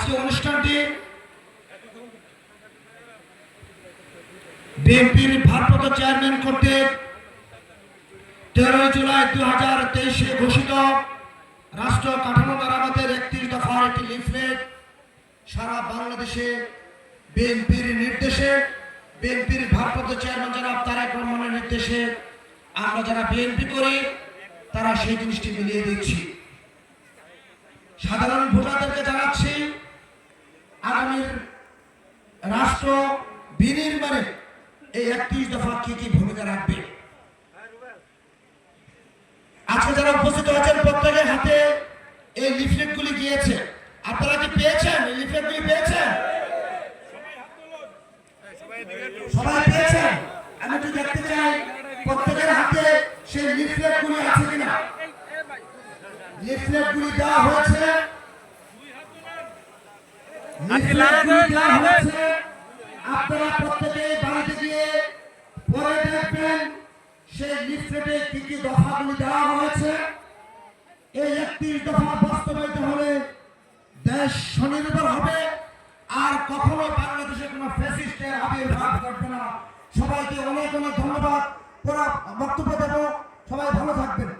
আজকে অনুষ্ঠানটি বিএনপির ভারপ্রাপ্ত চেয়ারম্যান কর্তৃক তেরোই জুলাই দু হাজার তেইশে ঘোষিত রাষ্ট্র কাঠামো মেরামতের একত্রিশ দফার একটি লিফলেট সারা বাংলাদেশে বিএনপির নির্দেশে, বিএনপির ভারপ্রাপ্ত চেয়ারম্যান জনাব তারেক রহমানের নির্দেশে আমরা যারা বিএনপি করি, তারা সেই জিনিসটি মিলিয়ে দিচ্ছি। সাধারণ ভোটারদেরকে রাষ্ট্র বিনির্মাণে এই একত্রিশ দফা কি কি ভূমিকা রাখবে? আজকে যারা উপস্থিত হয়েছেন প্রত্যেকের হাতে এই লিফলেটগুলি গিয়েছে। আপনারা কি পেয়েছেন? এই লিফলেটগুলি পেয়েছেন? সবাই পেয়েছেন? আমি একটু দেখতে চাই প্রত্যেকের হাতে সেই লিফলেটগুলি আছে কিনা? লিফলেটগুলি দেওয়া হয়েছে। লিফলেটগুলি দেওয়া হয়েছে। দেখবেন, সেই লিফলেটে কি কি দফাগুলি দেওয়া হয়েছে। এই একত্রিশ দফা বাস্তবায়িত হলে দেশ স্বনির্ভর হবে। আর কখনো বাংলাদেশে কোনো ফ্যাসিস্টের আবির্ভাব ঘটবে না। সবাইকে অনেক অনেক ধন্যবাদ। বক্তব্য দেব। সবাই ভালো থাকবেন।